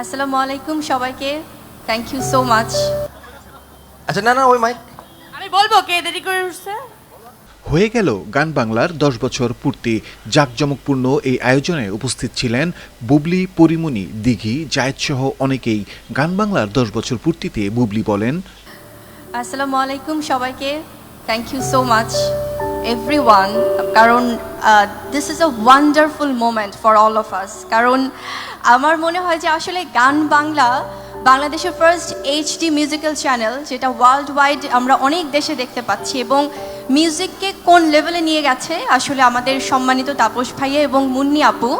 আসসালামু আলাইকুম সবাইকে। থ্যাংক ইউ সো মাচ আচ্ছা না না ওই মাইক আমি বলব কে দেরি করে উঠছে? হয়ে গেল গান বাংলার দশ বছর পূর্তি। জাঁকজমকপূর্ণ এই আয়োজনে উপস্থিত ছিলেন বুবলি পরিমণি দিঘি জায়েদ সহ অনেকেই। গান বাংলার দশ বছর পূর্তিতে বুবলি বলেন আসসালামু আলাইকুম সবাইকে। Thank you so much everyone কারণ this is a wonderful moment for all of us কারণ, আমার মনে হয় যে আসলে গান বাংলা, বাংলাদেশের ফার্স্ট এইচডি মিউজিক্যাল চ্যানেল যেটা ওয়ার্ল্ড ওয়াইড আমরা অনেক দেশে দেখতে পাচ্ছি, এবং মিউজিককে কোন লেভেলে নিয়ে গেছে, আসলে আমাদের সম্মানিত তাপস ভাইয়া এবং মুন্নি আপু,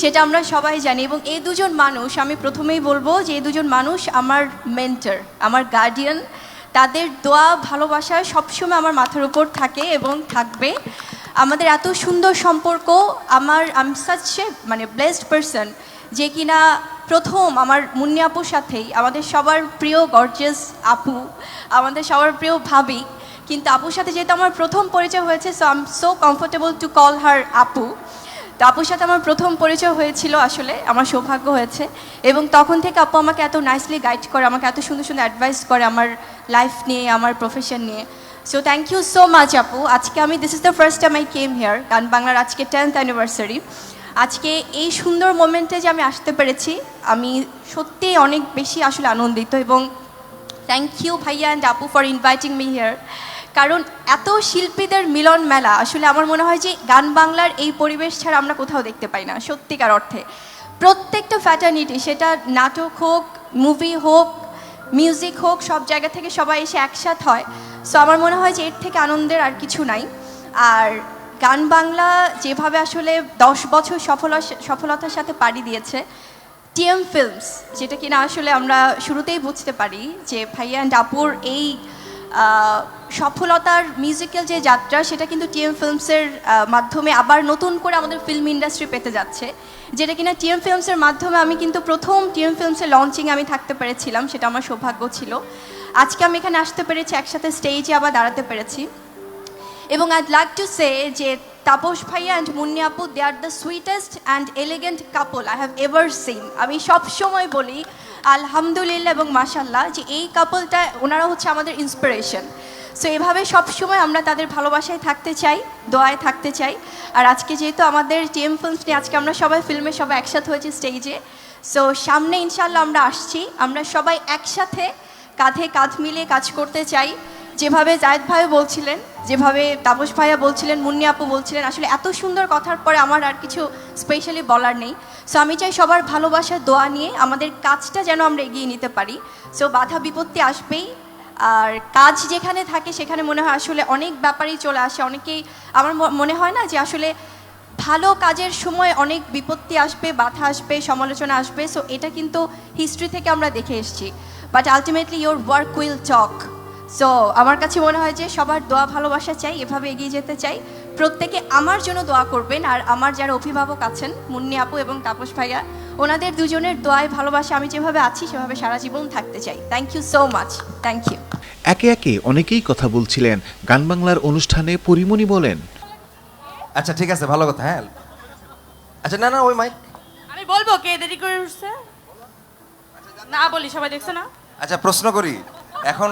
সেটা আমরা সবাই জানি, এবং এই দুজন মানুষ, আমি প্রথমেই বলব যে এই দুজন মানুষ আমার মেন্টার আমার গার্ডিয়ান তাদের দোয়া, ভালোবাসা সবসময় আমার মাথার উপর থাকে এবং থাকবে। আমাদের এত সুন্দর সম্পর্ক, আমার আমি সাচ মানে ব্লেসড পারসন যে কিনা প্রথম আমার মুন্নি আপুর সাথেই, আমাদের সবার প্রিয় গর্জেস আপু, আমাদের সবার প্রিয় ভাবি, কিন্তু আপুর সাথে যেহেতু আমার প্রথম পরিচয় হয়েছে so I am so comfortable to call her আপু। আপুর সাথে আমার প্রথম পরিচয় হয়েছিল আসলে, আমার সৌভাগ্য হয়েছে। এবং তখন থেকে আপু আমাকে এত নাইসলি গাইড করে, আমাকে এত সুন্দর সুন্দর অ্যাডভাইস করে আমার লাইফ নিয়ে, আমার প্রফেশন নিয়ে। So thank you so much আপু। আজকে আমি this is the first time I came here Gaan বাংলার আজকে টেন্থ অ্যানিভার্সারি আজকে এই সুন্দর মোমেন্টে যে আমি আসতে পেরেছি, আমি সত্যিই অনেক বেশি আসলে আনন্দিত এবং থ্যাংক ইউ ভাইয়া অ্যান্ড আপু ফর ইনভাইটিং মি হিয়ার কারণ এত শিল্পীদের মিলন মেলা, আসলে আমার মনে হয় যে গান বাংলার এই পরিবেশ ছাড়া আমরা কোথাও দেখতে পাই না, সত্যিকার অর্থে। প্রত্যেকটা ফ্যাটার্নিটি সেটা নাটক হোক মুভি হোক মিউজিক হোক, সব জায়গা থেকে সবাই এসে একসাথ হয়। সো আমার মনে হয় যে এর থেকে আনন্দের আর কিছু নাই। আর গান বাংলা যেভাবে আসলে দশ বছর সফল সফলতার সাথে পাড়ি দিয়েছে টিএম ফিল্মস যেটা কিনা আসলে আমরা শুরুতেই বুঝতে পারি যে ভাইয়া আপুর এই সফলতার মিউজিক্যাল যে যাত্রা, সেটা কিন্তু টিএম ফিল্মসের মাধ্যমে আবার নতুন করে আমাদের ফিল্ম ইন্ডাস্ট্রি পেতে যাচ্ছে। যেটা কিনা টিএম ফিল্মসের মাধ্যমে আমি কিন্তু প্রথম টিএম ফিল্মসের লঞ্চিং আমি থাকতে পেরেছিলাম, সেটা আমার সৌভাগ্য ছিল। আজকে আমি এখানে আসতে পেরেছি, একসাথে স্টেজে আবার দাঁড়াতে পেরেছি। এবং আইড লাইক টু সে যে তাপস ভাইয়া অ্যান্ড মুন্নি আপু they are the sweetest and elegant couple I have ever seen আমি সব সময় বলি, আলহামদুলিল্লাহ এবং মাশাল্লাহ যে এই কাপলটা ওনারা হচ্ছে আমাদের ইন্সপিরেশন সো এভাবে সব সময় আমরা তাদের ভালোবাসায় থাকতে চাই, দোয়ায় থাকতে চাই। আর আজকে যেহেতু আমাদের টিএম ফিল্মস নিয়ে আজকে আমরা সবাই ফিল্মে সবাই একসাথে হয়েছি স্টেজে সো সামনে ইনশাল্লাহ আমরা আসছি। আমরা সবাই একসাথে কাঁধে কাঁধ মিলিয়ে কাজ করতে চাই। যেভাবে জায়েদ ভাই বলছিলেন, যেভাবে তাপস ভাইয়া বলছিলেন, মুন্নি আপু বলছিলেন, আসলে এত সুন্দর কথার পরে আমার আর কিছু স্পেশালি বলার নেই। সো আমি চাই সবার ভালোবাসার দোয়া নিয়ে আমাদের কাজটা যেন আমরা এগিয়ে নিতে পারি। সো বাধা বিপত্তি আসবেই। আর কাজ যেখানে থাকে সেখানে মনে হয় আসলে অনেক ব্যাপারই চলে আসে। অনেকেই আমার মনে হয় না যে আসলে ভালো কাজের সময় অনেক বিপত্তি আসবে, বাধা আসবে, সমালোচনা আসবে। সো এটা কিন্তু হিস্ট্রি থেকে আমরা দেখে এসেছি। But ultimately your work will talk so আমার কাছে মনে হয় যে সবার দোয়া ভালোবাসা চাই, এভাবে এগিয়ে যেতে চাই। প্রত্যেকে আমার জন্য দোয়া করবেন। আর আমার যারা অভিভাবক আছেন, মুন্নি আপু এবং তাপস ভাইয়া ওনাদের দুজনের দোয়ায় ভালোবাসা আমি যেভাবে আছি সেভাবে সারা জীবন থাকতে চাই। Thank you so much thank you একে একে অনেকেই কথা বলছিলেন গান বাংলার অনুষ্ঠানে পরিমণি বলেন। আচ্ছা ঠিক আছে ভালো কথা হ্যাঁ। আচ্ছা না না ওই মাইক আমি বলব কে দেরি করে উঠছে? না বলি সবাই দেখছে না? আচ্ছা প্রশ্ন করি। এখন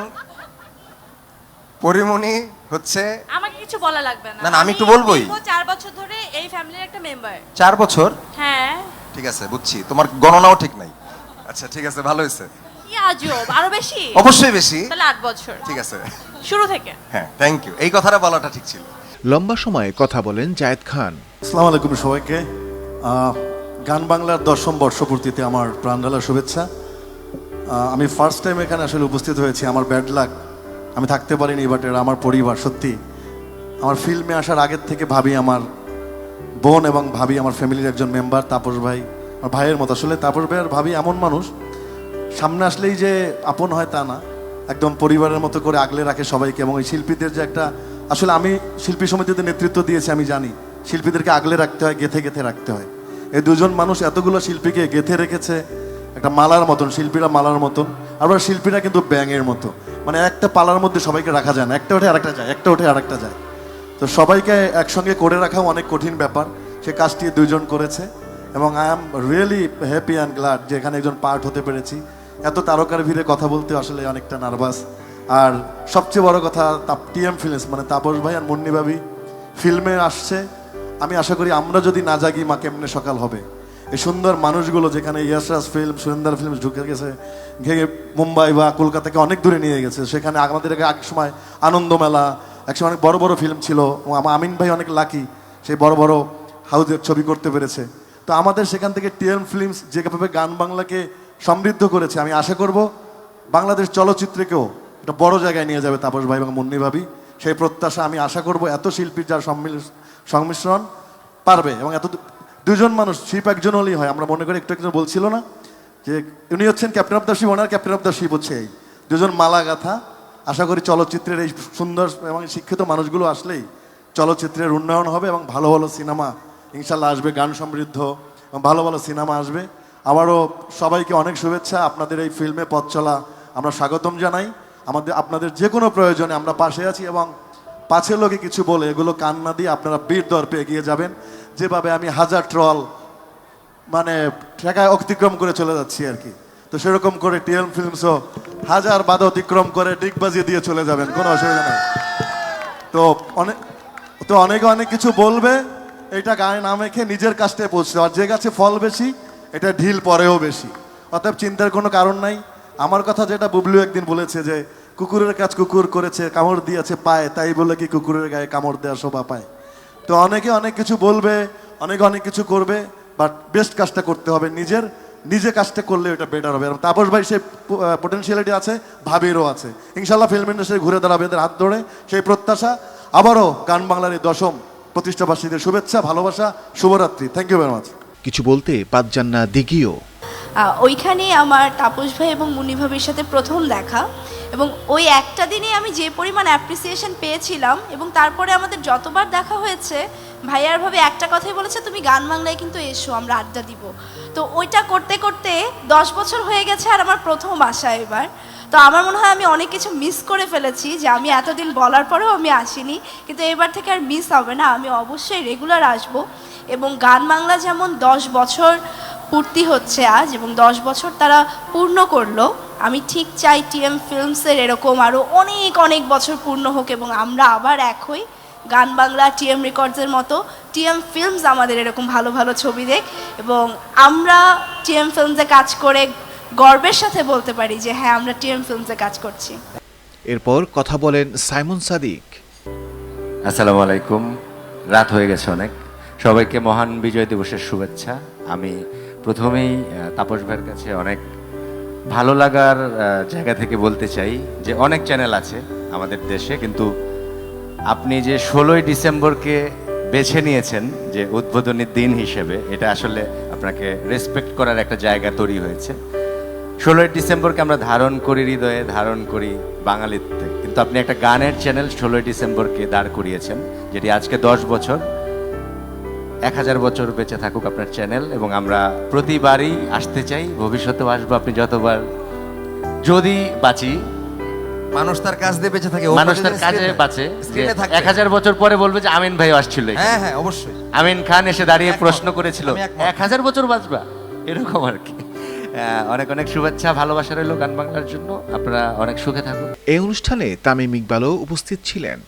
পরিমণি হচ্ছে আমাকে কিছু বলা লাগবে না। না, না, আমি একটু বলবোই। চার বছর ধরে এই ফ্যামিলির একটা মেম্বার চার বছর? হ্যাঁ। ঠিক আছে বুঝছি। তোমার গণনাও ঠিক নাই। আচ্ছা ঠিক আছে ভালো হয়েছে। কি আজব। আরও বেশি? অবশ্যই বেশি। তাহলে আট বছর। ঠিক আছে। শুরু থেকে। হ্যাঁ থ্যাংক ইউ এই কথাটা বলাটা ঠিক ছিল। লম্বা সময় কথা বলেন জায়েদ খান। আসসালামু আলাইকুম সবাইকে। গান বাংলার দশম বর্ষপূর্তিতে আমার প্রাণঢালা শুভেচ্ছা। আমি ফার্স্ট টাইম এখানে আসলে উপস্থিত হয়েছি। আমার ব্যাড লাক আমি থাকতে পারিনি বাট এরা আমার পরিবার সত্যি। আমার ফিল্মে আসার আগের থেকে ভাবি আমার বোন এবং ভাবি, আমার ফ্যামিলির একজন মেম্বার তাপস ভাই, আমার ভাইয়ের মতো। আসলে তাপস ভাই আর ভাবি এমন মানুষ, সামনে আসলেই যে আপন হয় তা না। একদম পরিবারের মতো করে আগলে রাখে সবাইকে এবং এই শিল্পীদের যে একটা, আসলে আমি শিল্পী সমিতিতে নেতৃত্ব দিয়েছি, আমি জানি। শিল্পীদেরকে আগলে রাখতে হয়, গেথে গেথে রাখতে হয়। এই দুজন মানুষ এতগুলো শিল্পীকে গেথে রেখেছে, একটা মালার মতন, শিল্পীরা মালার মতন আবার শিল্পীরা কিন্তু ব্যাঙের মতো। মানে একটা পালার মধ্যে সবাইকে রাখা যায় না, একটা ওঠে আরেকটা যায়, একটা ওঠে আরেকটা যায়। তো সবাইকে একসঙ্গে করে রাখাও অনেক কঠিন ব্যাপার। সে কাজটি দুইজন করেছে এবং I am really happy and glad যে এখানে একজন পার্ট হতে পেরেছি। এত তারকার ভিড়ে কথা বলতে আসলে অনেকটা নার্ভাস। আর সবচেয়ে বড় কথা তাপ টিএম ফিল্মস মানে তাপস ভাই আর মুন্নি ভাবি, ফিল্মে আসছে। আমি আশা করি আমরা যদি না জাগি, মা কেমনে সকাল হবে? এই সুন্দর মানুষগুলো যেখানে ইয়াসরাজ ফিল্ম সুরেন্দার ফিল্ম ঢুকে গেছে ঘেগে মুম্বাই বা কলকাতাকে অনেক দূরে নিয়ে গেছে, সেখানে আমাদের এক সময় আনন্দ মেলা একসময় অনেক বড় বড় ফিল্ম ছিল আমিন ভাই অনেক লাকি সেই বড় বড় হাউজের ছবি করতে পেরেছে। তো আমাদের সেখান থেকে টিএম ফিল্মস যেভাবে গান বাংলাকে সমৃদ্ধ করেছে, আমি আশা করব বাংলাদেশ চলচ্চিত্রকেও একটা বড় জায়গায় নিয়ে যাবে তাপস ভাই এবং মুন্নি ভাবি। সেই প্রত্যাশা আমি আশা করব এত শিল্পীর যার সংমিশ্রণ পারবে এবং এত দুজন মানুষ, শিপ একজন হলেই হয়, আমরা মনে করি একটু একজন বলছিল না, যে উনি হচ্ছেন ক্যাপ্টেন অফ দ্য শিপ ওনার ক্যাপ্টেন অফ দ্য শিপ হচ্ছে এই। দুজন মালা গাথা আশা করি চলচ্চিত্রের এই সুন্দর এবং শিক্ষিত মানুষগুলো আসলেই চলচ্চিত্রের উন্নয়ন হবে এবং ভালো ভালো সিনেমা ইনশাল্লাহ আসবে, গান সমৃদ্ধ ভালো ভালো সিনেমা আসবে। আবারও সবাইকে অনেক শুভেচ্ছা, আপনাদের এই ফিল্মে পথ চলা আমরা স্বাগতম জানাই। আমাদের, আপনাদের যে কোনো প্রয়োজনে আমরা পাশে আছি এবং পাশের লোকে কিছু বলে এগুলো কান না দিয়ে আপনারা বীর দর্পে এগিয়ে যাবেন। যেভাবে আমি হাজার ট্রল মানে ঠেকায় অতিক্রম করে চলে যাচ্ছি আর কি। তো সেরকম করে টিএম ফিল্মসও হাজার বাধা অতিক্রম করে ডিগ বাজিয়ে দিয়ে চলে যাবেন, কোনো অসুবিধা নেই। তো অনেক তো অনেকে অনেক কিছু বলবে, এটা গায়ে না মেখে নিজের কাজটায় পৌঁছতে আর যে গাছে ফল বেশি, এটা ঢিল পরেও বেশি। অতএব চিন্তার কোনো কারণ নাই। আমার কথা যেটা বুবলু একদিন বলেছে যে, কুকুরের কাজ কুকুর করেছে, কামড় দিয়েছে, পায়, তাই বলে কি কুকুরের গায়ে কামড় দেওয়া শোভা পায়? তো অনেকে অনেক কিছু বলবে, অনেকে অনেক কিছু করবে বাট বেস্ট কাজটা করতে হবে নিজের নিজে কাজটা করলে এটা বেটার হবে। এবং তাপস ভাই সেই পোটেনশিয়ালিটি আছে ভাবেরও আছে। ইনশাল্লাহ ফিল্ম ইন্ডাস্ট্রি ঘুরে দাঁড়াবে এদের হাত ধরে সেই প্রত্যাশা। আবারও গান বাংলার এই দশম প্রতিষ্ঠাবাসীদের শুভেচ্ছা ভালোবাসা শুভরাত্রি। থ্যাংক ইউ ভেরি মাচ কিছু বলতে পাঁচ না দিঘিও। ওইখানে আমার তাপস ভাই এবং মুন্নি ভাবির সাথে প্রথম দেখা এবং ওই একটা দিনে আমি যে পরিমাণ অ্যাপ্রিসিয়েশন পেয়েছিলাম এবং তারপরে আমাদের যতবার দেখা হয়েছে ভাইয়ার ভাবে, একটা কথাই বলেছে, তুমি গান বাংলায় কিন্তু এসো, আমরা আড্ডা দিব। তো ওইটা করতে করতে দশ বছর হয়ে গেছে আর আমার প্রথম আসা এবার। তো আমার মনে হয় আমি অনেক কিছু মিস করে ফেলেছি যে আমি এতদিন বলার পরেও আমি আসিনি। কিন্তু এবার থেকে আর মিস হবে না, আমি অবশ্যই রেগুলার আসব। এবং গান বাংলা যেমন দশ বছর পূর্তি হচ্ছে আজ এবং দশ বছর তারা পূর্ণ করল, আমি ঠিক চাই টিএম ফিল্মসের এরকম আরও অনেক অনেক বছর পূর্ণ হোক এবং আমরা আবার এক হই। গান বাংলা টিএম রেকর্ডসের মতো। টিএম ফিল্মস আমাদের এরকম ভালো ভালো ছবি দেখ এবং আমরা টিএম ফিল্মসে কাজ করে গর্বের সাথে বলতে পারি যে হ্যাঁ আমরা টিএম ফিল্মসে কাজ করছি। এরপর কথা বলেন সাইমন সাদিক। আসসালামু আলাইকুম। রাত হয়ে গেছে অনেক। সবাইকে মহান বিজয় দিবসের শুভেচ্ছা। আমি প্রথমেই তাপস ভাইয়ের কাছে অনেক ভালো লাগার জায়গা থেকে বলতে চাই যে অনেক চ্যানেল আছে আমাদের দেশে কিন্তু আপনি যে ষোলোই ডিসেম্বরকে বেছে নিয়েছেন যে উদ্বোধনীর দিন হিসেবে, এটা আসলে আপনাকে রেসপেক্ট করার একটা জায়গা তৈরি হয়েছে। ষোলোই ডিসেম্বরকে আমরা ধারণ করি হৃদয়ে, ধারণ করি বাঙালিত্বে। কিন্তু আপনি একটা গানের চ্যানেল ষোলোই ডিসেম্বরকে দাঁড় করিয়েছেন, যেটি আজকে দশ বছর। এক হাজার বছর বেঁচে থাকুক আপনার চ্যানেল এবং আমরা প্রতিবারই আসতে চাই, ভবিষ্যতেও আসব। আপনি যতবার যদি বাঁচি মানুষ তার কাজ দিয়ে বেঁচে থাকে মানুষ তার কাজে বাঁচে। এক হাজার বছর পরে বলবে যে আমিন ভাই আসছিল হ্যাঁ হ্যাঁ অবশ্যই। আমিন খান এসে দাঁড়িয়ে প্রশ্ন করেছিল এক হাজার বছর বাঁচবা? এরকম আর কি। আহ, অনেক অনেক শুভেচ্ছা ভালোবাসা রইল গান বাংলার জন্য। আপনারা অনেক সুখে থাকুন। এই অনুষ্ঠানে তামিম ইকবালও উপস্থিত ছিলেন।